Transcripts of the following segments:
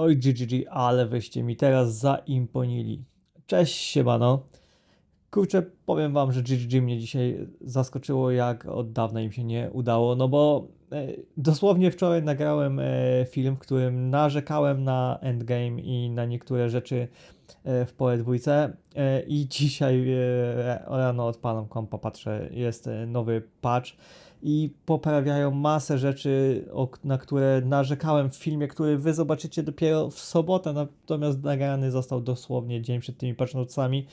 Oj GGG, ale wyście mi teraz zaimponili. Cześć, siemano. Kurczę, powiem wam, że GGG mnie dzisiaj zaskoczyło, jak od dawna im się nie udało, no bo e, dosłownie wczoraj nagrałem e, film, w którym narzekałem na endgame i na niektóre rzeczy w pole dwójce e, i dzisiaj e, rano odpalam kompa, patrzę, jest e, nowy patch i poprawiają masę rzeczy, na które narzekałem w filmie, który wy zobaczycie dopiero w sobotę, natomiast nagrany został dosłownie dzień przed tymi patch notesami.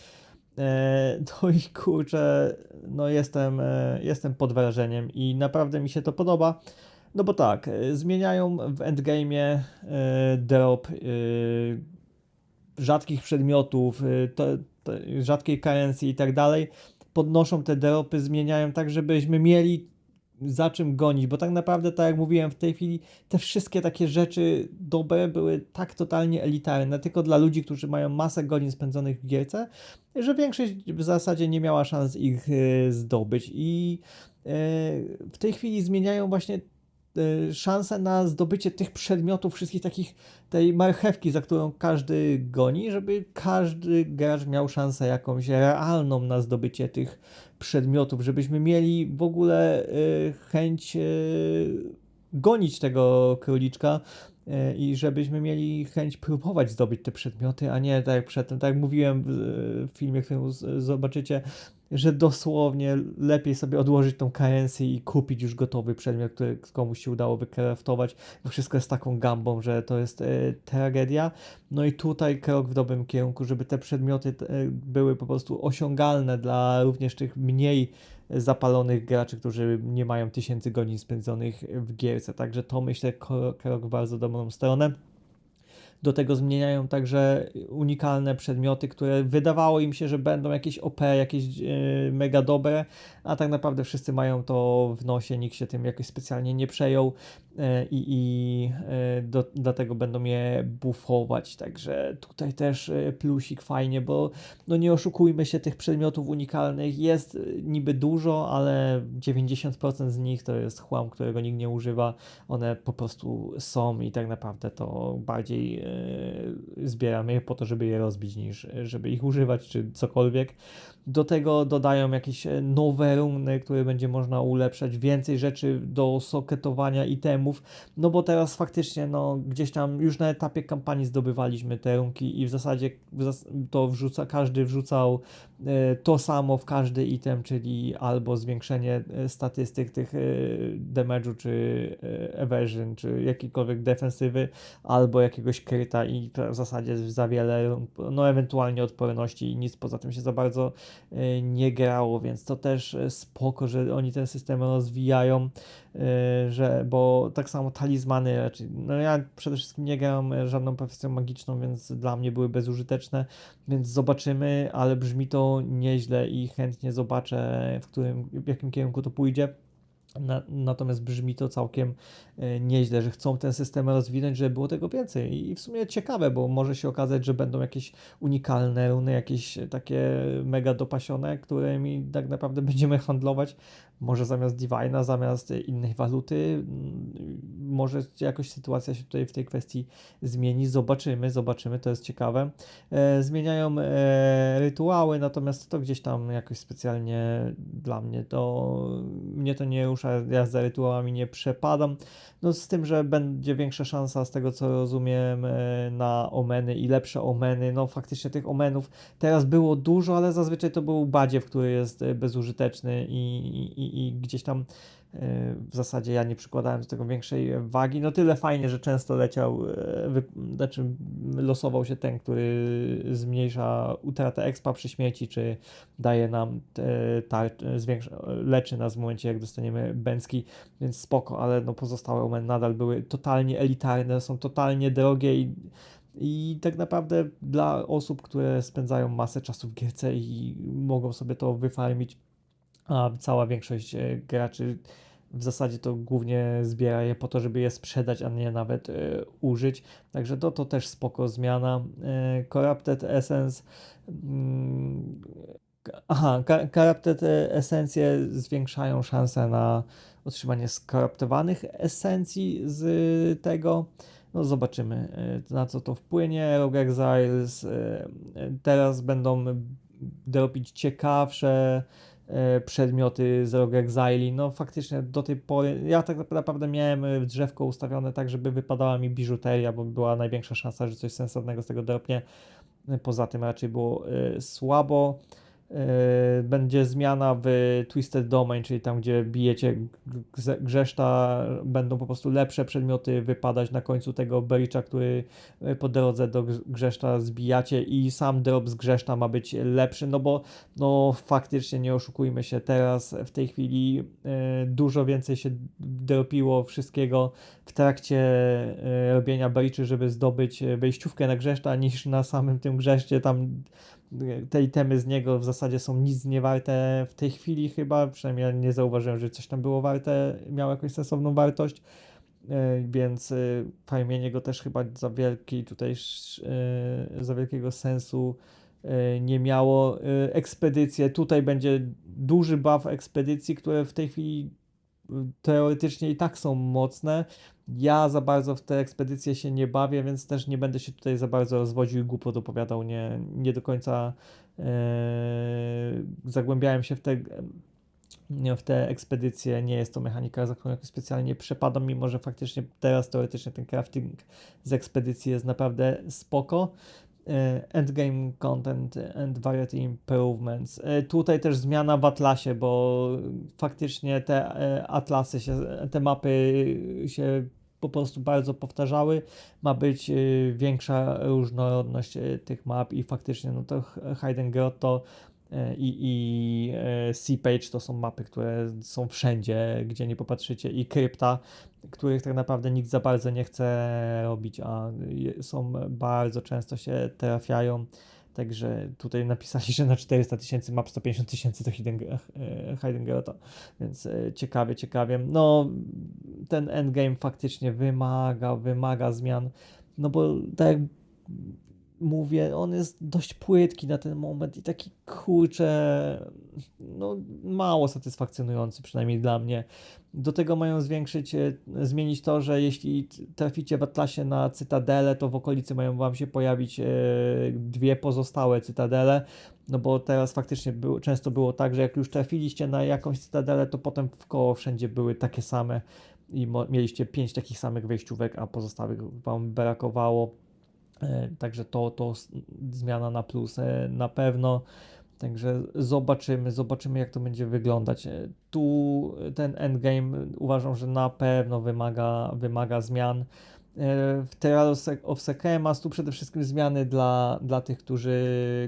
E, no i kurczę, no jestem, e, jestem pod wrażeniem i naprawdę mi się to podoba. No bo tak, e, zmieniają w endgame'ie e, drop e, rzadkich przedmiotów, to, rzadkiej currency i tak dalej. Podnoszą te dropy, zmieniają tak, żebyśmy mieli za czym gonić, bo tak naprawdę, tak jak mówiłem w tej chwili, te wszystkie takie rzeczy dobre były tak totalnie elitarne, tylko dla ludzi, którzy mają masę godzin spędzonych w gierce, że większość w zasadzie nie miała szans ich e, zdobyć i e, w tej chwili zmieniają właśnie e, szanse na zdobycie tych przedmiotów, wszystkich takich, tej marchewki, za którą każdy goni, żeby każdy gracz miał szansę jakąś realną na zdobycie tych przedmiotów, żebyśmy mieli w ogóle y, chęć y, gonić tego króliczka y, i żebyśmy mieli chęć próbować zdobyć te przedmioty, a nie tak jak przedtem, tak jak mówiłem w, filmie, który zobaczycie, że dosłownie lepiej sobie odłożyć tą currency i kupić już gotowy przedmiot, który komuś się udało wykraftować, bo wszystko jest taką gambą, że to jest e, tragedia. No i tutaj krok w dobrym kierunku, żeby te przedmioty e, były po prostu osiągalne dla również tych mniej zapalonych graczy, którzy nie mają tysięcy godzin spędzonych w gierce. Także to myślę krok w bardzo dobrą stronę. Do tego zmieniają także unikalne przedmioty, które wydawało im się, że będą jakieś OP, jakieś e, mega dobre, a tak naprawdę wszyscy mają to w nosie, nikt się tym jakoś specjalnie nie przejął e, i, i e, do, dlatego będą je buffować. Także tutaj też plusik fajnie, bo no nie oszukujmy się, tych przedmiotów unikalnych jest niby dużo, ale 90% z nich to jest chłam, którego nikt nie używa. One po prostu są i tak naprawdę to bardziej zbieramy je po to, żeby je rozbić, niż e, żeby ich używać, czy cokolwiek. Do tego dodają jakieś e, nowe runy, które będzie można ulepszać, więcej rzeczy do soketowania itemów, no bo teraz faktycznie, no gdzieś tam już na etapie kampanii zdobywaliśmy te runki i w zasadzie to wrzuca, każdy wrzucał e, to samo w każdy item, czyli albo zwiększenie e, statystyk tych damage'u, czy evasion, czy jakiejkolwiek defensywy, albo jakiegoś kryta i w zasadzie za wiele, no ewentualnie odporności i nic poza tym się za bardzo nie grało, więc to też e, spoko, że oni ten system rozwijają, e, że, bo tak samo talizmany raczej, no ja przede wszystkim nie gram e, żadną profesją magiczną, więc dla mnie były bezużyteczne, więc zobaczymy, ale brzmi to nieźle i chętnie zobaczę, w którym, w jakim kierunku to pójdzie. Na, natomiast brzmi to całkiem e, nieźle, że chcą ten system rozwinąć, żeby było tego więcej. I w sumie ciekawe, bo może się okazać, że będą jakieś unikalne runy, jakieś takie mega dopasione, którymi tak naprawdę będziemy handlować. Może zamiast Divina, zamiast innej waluty, mm, może jakoś sytuacja się tutaj w tej kwestii zmieni. Zobaczymy, zobaczymy, to jest ciekawe. E, zmieniają e, rytuały, natomiast to gdzieś tam jakoś specjalnie dla mnie to mnie to nie rusza, ja za rytuałami nie przepadam. No z tym, że będzie większa szansa z tego co rozumiem e, na omeny i lepsze omeny. No faktycznie tych omenów teraz było dużo, ale zazwyczaj to był badziew, który jest bezużyteczny i, i, i gdzieś tam e, w zasadzie ja nie przykładałem do tego większej wagi. No tyle fajnie, że często leciał, e, wy, znaczy losował się ten, który zmniejsza utratę expa przy śmieci, czy daje nam e, zwiększa, leczy nas w momencie, jak dostaniemy bęcki, więc spoko, ale no pozostałe omeny nadal były totalnie elitarne, są totalnie drogie i i tak naprawdę dla osób, które spędzają masę czasu w gierce i mogą sobie to wyfarmić, a cała większość e, graczy w zasadzie to głównie zbiera je po to, żeby je sprzedać, a nie nawet e, użyć. Także to, to też spoko zmiana. E, Corrupted Essence. Mm, Aha, Corrupted esencje zwiększają szanse na otrzymanie skoruptowanych esencji z tego. No zobaczymy, na co to wpłynie. Rogue Exiles teraz będą dropić ciekawsze przedmioty z Rogue Exile. No faktycznie do tej pory, ja tak naprawdę miałem drzewko ustawione tak, żeby wypadała mi biżuteria, bo była największa szansa, że coś sensownego z tego dropnie. Poza tym raczej było słabo. Yy, będzie zmiana w Twisted Domain, czyli tam, gdzie bijecie grzeszta, będą po prostu lepsze przedmioty wypadać na końcu tego bericza, który yy, po drodze do grzeszta zbijacie i sam drop z grzeszta ma być lepszy, no bo no faktycznie nie oszukujmy się, teraz w tej chwili yy, dużo więcej się dropiło wszystkiego w trakcie robienia bericzy, żeby zdobyć wejściówkę na grzeszta, niż na samym tym grzeszcie. Tam te itemy z niego w zasadzie są nic nie warte w tej chwili chyba, przynajmniej ja nie zauważyłem, że coś tam było warte, miało jakąś sensowną wartość, e, więc e, farmienie go też chyba za wielki tutaj, e, za wielkiego sensu nie miało. Ekspedycje, tutaj będzie duży buff ekspedycji, które w tej chwili teoretycznie i tak są mocne. Ja za bardzo w te ekspedycje się nie bawię, więc też nie będę się tutaj za bardzo rozwodził i głupot opowiadał. Nie, nie do końca e, zagłębiałem się w te, w te ekspedycje. Nie jest to mechanika, za którą specjalnie przepadam, mimo że faktycznie teraz teoretycznie ten crafting z ekspedycji jest naprawdę spoko. E, endgame content and variety improvements. E, tutaj też zmiana w atlasie, bo faktycznie te e, atlasy się, te mapy się po prostu bardzo powtarzały. Ma być większa różnorodność tych map i faktycznie no to Hayden Grotto E, i, i e, Seapage to są mapy, które są wszędzie, gdzie nie popatrzycie i krypta, których tak naprawdę nikt za bardzo nie chce robić, a są bardzo często się trafiają. Także tutaj napisali, że na 400 tysięcy map 150 tysięcy to Heidengerota, więc e, ciekawie, ciekawie. No, ten endgame faktycznie wymaga, wymaga zmian, no bo tak jak mówię, on jest dość płytki na ten moment i taki kurczę, no mało satysfakcjonujący, przynajmniej dla mnie. Do tego mają zwiększyć, e, zmienić to, że jeśli traficie w Atlasie na cytadelę, to w okolicy mają wam się pojawić e, dwie pozostałe cytadele, no bo teraz faktycznie było, często było tak, że jak już trafiliście na jakąś cytadelę, to potem w koło wszędzie były takie same i mieliście pięć takich samych wejściówek, a pozostałych wam brakowało także to, to zmiana na plus e, na pewno. Także zobaczymy, zobaczymy jak to będzie wyglądać. E, tu ten endgame uważam, że na pewno wymaga, wymaga zmian. W Trials of Sekemas tu przede wszystkim zmiany dla, dla tych, którzy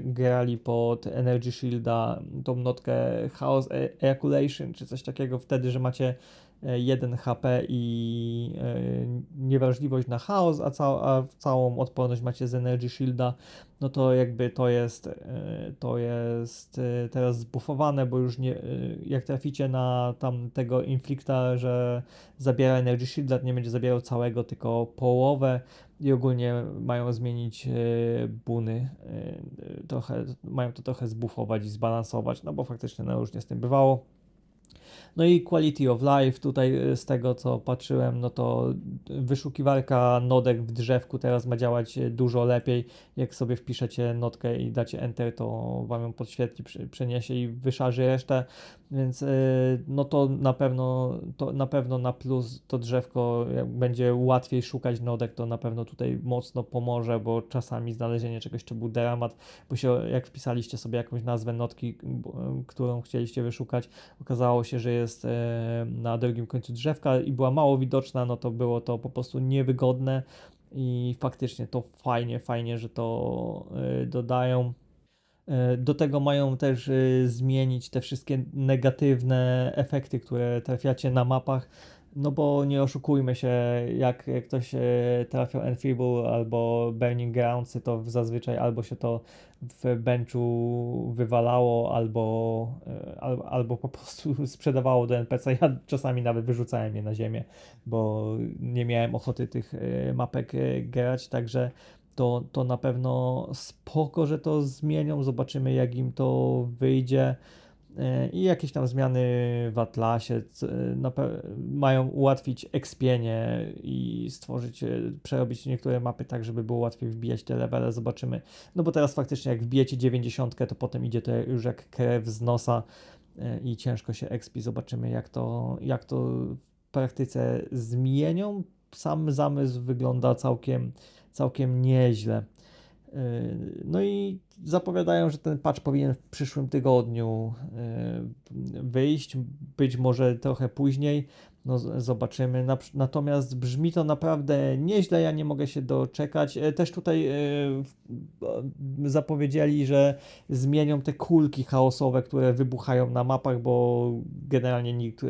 grali pod Energy Shielda, tą notkę Chaos Ejaculation czy coś takiego wtedy, że macie 1 HP i e, niewrażliwość na chaos, a, cał, a całą odporność macie z Energy Shielda, no to jakby to jest, e, to jest e, teraz zbuffowane, bo już nie, jak traficie na tam tego Inflicta, że zabiera Energy Shielda, nie będzie zabierał całego, tylko połowę i ogólnie mają zmienić buny, trochę, mają to trochę zbuffować i zbalansować, no bo faktycznie no różnie z tym bywało. No i quality of life, tutaj e, z tego co patrzyłem, no to wyszukiwarka nodek w drzewku teraz ma działać e, dużo lepiej. Jak sobie wpiszecie notkę i dacie enter, to wam ją podświetli, przeniesie i wyszarzy resztę, więc no to na pewno, to na pewno na plus to drzewko, jak będzie łatwiej szukać nodek, to na pewno tutaj mocno pomoże, bo czasami znalezienie czegoś to był dramat, bo się, jak wpisaliście sobie jakąś nazwę notki, którą chcieliście wyszukać, okazało się, że jest e, na drugim końcu drzewka i była mało widoczna, no to było to po prostu niewygodne i faktycznie to fajnie, fajnie, że to e, dodają. E, do tego mają też zmienić te wszystkie negatywne efekty, które trafiacie na mapach no bo nie oszukujmy się, jak, jak ktoś e, trafiał Enfeeble albo Burning Groundsy, to zazwyczaj albo się to w benchu wywalało, albo, e, albo, albo po prostu sprzedawało do NPC. Ja czasami nawet wyrzucałem je na ziemię, bo nie miałem ochoty tych e, mapek grać, także to, to na pewno spoko, że to zmienią. Zobaczymy, jak im to wyjdzie. E, I jakieś tam zmiany w Atlasie pe- mają ułatwić expienie i stworzyć, e, przerobić niektóre mapy tak, żeby było łatwiej wbijać te levele. Zobaczymy. No bo teraz faktycznie jak wbijecie 90, to potem idzie to już jak krew z nosa e, i ciężko się expi. Zobaczymy, jak to, jak to w praktyce zmienią. Sam zamysł wygląda całkiem, całkiem nieźle. No i zapowiadają, że ten patch powinien w przyszłym tygodniu yy, wyjść, być może trochę później. No, zobaczymy. Natomiast brzmi to naprawdę nieźle, ja nie mogę się doczekać. E, Też tutaj e, o, zapowiedzieli, że zmienią te kulki chaosowe, które wybuchają na mapach, bo generalnie nikt e,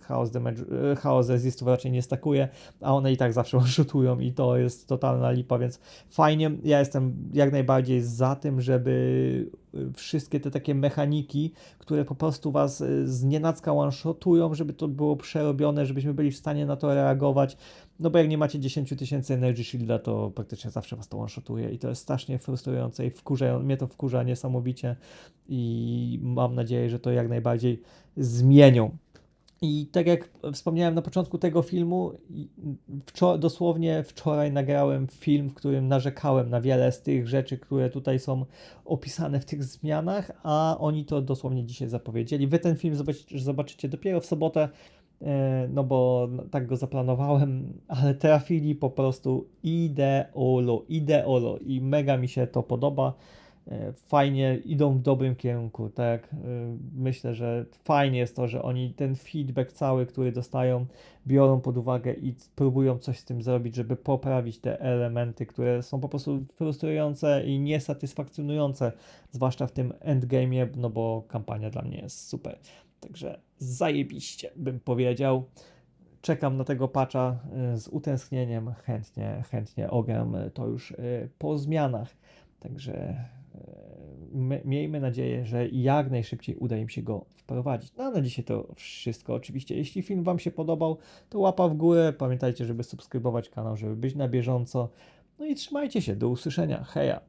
chaos, damage, e, chaos resistów raczej nie stakuje, a one i tak zawsze one-shotują i to jest totalna lipa, więc fajnie. Ja jestem jak najbardziej za tym, żeby wszystkie te takie mechaniki, które po prostu was y, z nienacka one-shotują, żeby to było przerobione, żebyśmy byli w stanie na to reagować. No bo jak nie macie 10 tysięcy Energy Shielda, to praktycznie zawsze was to one-shotuje i to jest strasznie frustrujące i wkurza, mnie to wkurza niesamowicie i mam nadzieję, że to jak najbardziej zmienią. I tak jak wspomniałem na początku tego filmu, wczor- dosłownie wczoraj nagrałem film, w którym narzekałem na wiele z tych rzeczy, które tutaj są opisane w tych zmianach, a oni to dosłownie dzisiaj zapowiedzieli. Wy ten film zobaczycie, zobaczycie dopiero w sobotę, e, no bo tak go zaplanowałem, ale trafili po prostu ideolo, ideolo i mega mi się to podoba. E, Fajnie idą w dobrym kierunku, tak. E, Myślę, że fajnie jest to, że oni ten feedback cały, który dostają, biorą pod uwagę i próbują coś z tym zrobić, żeby poprawić te elementy, które są po prostu frustrujące i niesatysfakcjonujące, zwłaszcza w tym endgame'ie, no bo kampania dla mnie jest super. Także zajebiście, bym powiedział. Czekam na tego patcha y, z utęsknieniem, chętnie, chętnie ogram to już po zmianach. Także miejmy nadzieję, że jak najszybciej uda im się go wprowadzić. No a na dzisiaj to wszystko. Oczywiście, jeśli film Wam się podobał, to łapa w górę. Pamiętajcie, żeby subskrybować kanał, żeby być na bieżąco. No i trzymajcie się. Do usłyszenia. Heja!